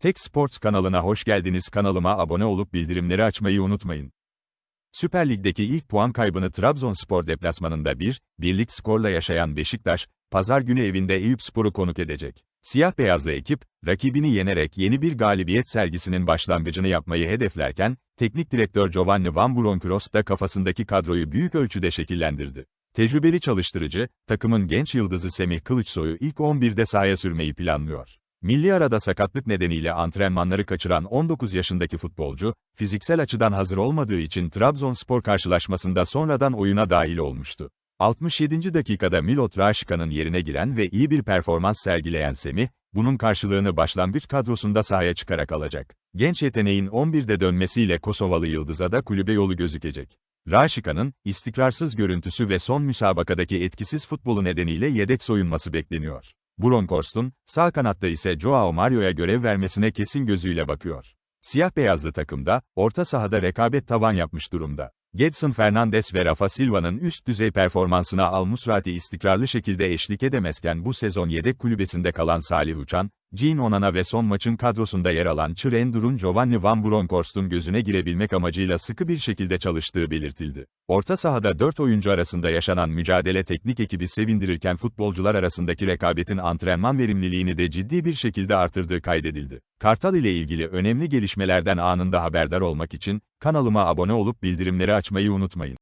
Tek Sports kanalına hoş geldiniz. Kanalıma abone olup bildirimleri açmayı unutmayın. Süper Lig'deki ilk puan kaybını Trabzonspor deplasmanında 1, birlik skorla yaşayan Beşiktaş, pazar günü evinde Eyüpspor'u konuk edecek. Siyah beyazlı ekip, rakibini yenerek yeni bir galibiyet sergisinin başlangıcını yapmayı hedeflerken, teknik direktör Giovanni Van Bronckhorst da kafasındaki kadroyu büyük ölçüde şekillendirdi. Tecrübeli çalıştırıcı, takımın genç yıldızı Semih Kılıçsoy'u ilk 11'de sahaya sürmeyi planlıyor. Milli arada sakatlık nedeniyle antrenmanları kaçıran 19 yaşındaki futbolcu, fiziksel açıdan hazır olmadığı için Trabzonspor karşılaşmasında sonradan oyuna dahil olmuştu. 67. dakikada Milot Raşika'nın yerine giren ve iyi bir performans sergileyen Semih, bunun karşılığını başlangıç kadrosunda sahaya çıkarak alacak. Genç yeteneğin 11'de dönmesiyle Kosovalı Yıldız'a da kulübe yolu gözükecek. Raşika'nın, istikrarsız görüntüsü ve son müsabakadaki etkisiz futbolu nedeniyle yedek soyunması bekleniyor. Bronkhorst'un, sağ kanatta ise Joao Mario'ya görev vermesine kesin gözüyle bakıyor. Siyah beyazlı takımda, orta sahada rekabet tavan yapmış durumda. Gedson Fernandes ve Rafa Silva'nın üst düzey performansına Al Musrati istikrarlı şekilde eşlik edemezken bu sezon yedek kulübesinde kalan Salih Uçan, Jean Onana ve son maçın kadrosunda yer alan Çırendur'un Giovanni Van Bronckhorst'un gözüne girebilmek amacıyla sıkı bir şekilde çalıştığı belirtildi. Orta sahada 4 oyuncu arasında yaşanan mücadele teknik ekibi sevindirirken futbolcular arasındaki rekabetin antrenman verimliliğini de ciddi bir şekilde artırdığı kaydedildi. Kartal ile ilgili önemli gelişmelerden anında haberdar olmak için, kanalıma abone olup bildirimleri açmayı unutmayın.